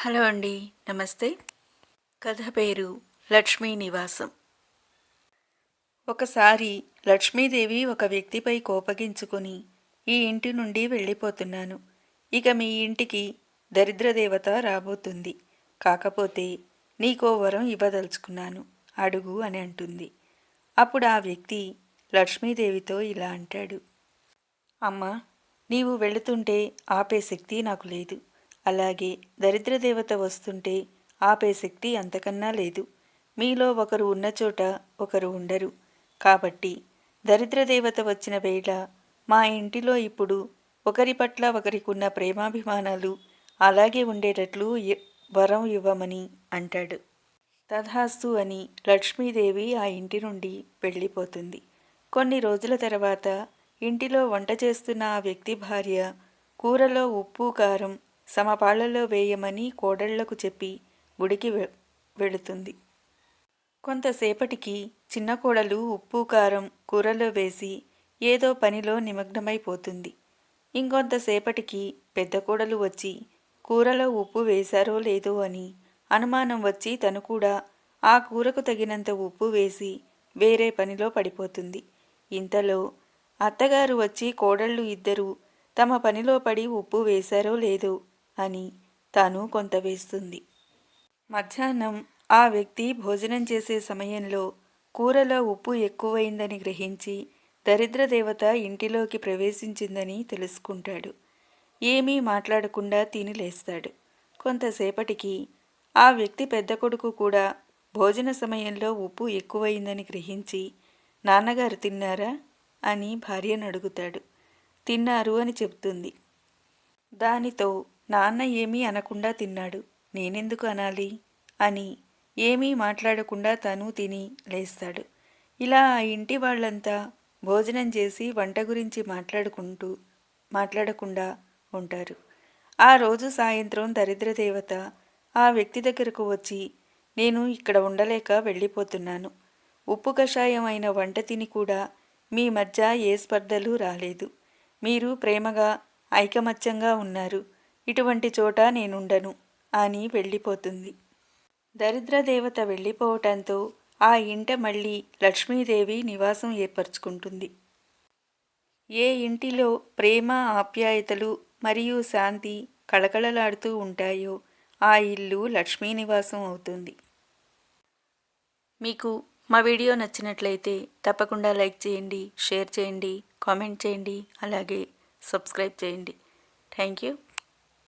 Hello అండి నమస్తే. కథ పేరు లక్ష్మీ నివాసం. ఒకసారి లక్ష్మీదేవి ఒక వ్యక్తిపై కోపగించుకొని ఈ ఇంటి నుండి వెళ్ళిపోతున్నాను. ఇక మీ ఇంటికి దరిద్రదేవత రాబోతుంది. కాకపోతే నీకో వరం ఇవ్వదలుచుకున్నాను అడుగు అని అంటుంది. అప్పుడు ఆ వ్యక్తి లక్ష్మీదేవితో ఇలా అంటాడు. అమ్మా నీవు వెళుతుంటే ఆపే శక్తి నాకు లేదు. అలాగే దరిద్రదేవత వస్తుంటే ఆపే శక్తి అంతకన్నా లేదు. మీలో ఒకరు ఉన్న చోట ఒకరు ఉండరు. కాబట్టి దరిద్రదేవత వచ్చిన వేళ మా ఇంటిలో ఇప్పుడు ఒకరి పట్ల ఒకరికున్న ప్రేమాభిమానాలు అలాగే ఉండేటట్లు వరం ఇవ్వమని అంటాడు. తథాస్తు అని లక్ష్మీదేవి ఆ ఇంటి నుండి వెళ్ళిపోతుంది. కొన్ని రోజుల తర్వాత ఇంటిలో వంట చేస్తున్న ఆ వ్యక్తి భార్య కూరలో ఉప్పు కారం సమపాళ్ళలో వేయమని కోడళ్ళకు చెప్పి గుడికి వె- వెళుతుంది. కొంతసేపటికి చిన్న కోడలు ఉప్పు కారం కూరలో వేసి ఏదో పనిలో నిమగ్నమైపోతుంది. ఇంకొంతసేపటికి పెద్ద కోడలు వచ్చి కూరలో ఉప్పు వేశారో లేదో అని అనుమానం వచ్చి తను కూడా ఆ కూరకు తగినంత ఉప్పు వేసి వేరే పనిలో పడిపోతుంది. ఇంతలో అత్తగారు వచ్చి కోడళ్ళు ఇద్దరూ తమ పనిలో పడి ఉప్పు వేశారో లేదో అని తాను కొంత వేస్తుంది. మధ్యాహ్నం ఆ వ్యక్తి భోజనం చేసే సమయంలో కూరలో ఉప్పు ఎక్కువైందని గ్రహించి దరిద్ర దేవత ఇంటిలోకి ప్రవేశించిందని తెలుసుకుంటాడు. ఏమీ మాట్లాడకుండా తిని లేస్తాడు. కొంతసేపటికి ఆ వ్యక్తి పెద్ద కొడుకు కూడా భోజన సమయంలో ఉప్పు ఎక్కువైందని గ్రహించి నాన్నగారు తిన్నారా? అని భార్యను అడుగుతాడు. తిన్నారు అని చెప్తుంది దానితో నాన్న ఏమీ అనకుండా తిన్నాడు. నేనెందుకు అనాలి? అని. ఏమీ మాట్లాడకుండా తను తిని లేస్తాడు. ఇలా ఆ ఇంటి వాళ్ళంతా భోజనం చేసి వంట గురించి మాట్లాడుకుంటూ మాట్లాడకుండా ఉంటారు. ఆ రోజు సాయంత్రం దరిద్ర దేవత ఆ వ్యక్తి దగ్గరకు వచ్చి నేను ఇక్కడ ఉండలేక వెళ్ళిపోతున్నాను. ఉప్పు కషాయం అయిన వంట తిని కూడా మీ మధ్య ఏ స్పర్ధలు రాలేదు. మీరు ప్రేమగా ఐకమత్యంగా ఉన్నారు. ఇటువంటి చోట నేనుండను అని వెళ్ళిపోతుంది. దరిద్ర దేవత వెళ్ళిపోవటంతో ఆ ఇంట మళ్ళీ లక్ష్మీదేవి నివాసం ఏర్పరచుకుంటుంది. ఏ ఇంటిలో ప్రేమ ఆప్యాయతలు మరియు శాంతి కళకళలాడుతూ ఉంటాయో ఆ ఇల్లు లక్ష్మీ నివాసం అవుతుంది. మీకు మా వీడియో నచ్చినట్లయితే తప్పకుండా లైక్ చేయండి షేర్ చేయండి కామెంట్ చేయండి అలాగే సబ్స్క్రైబ్ చేయండి. Thank you.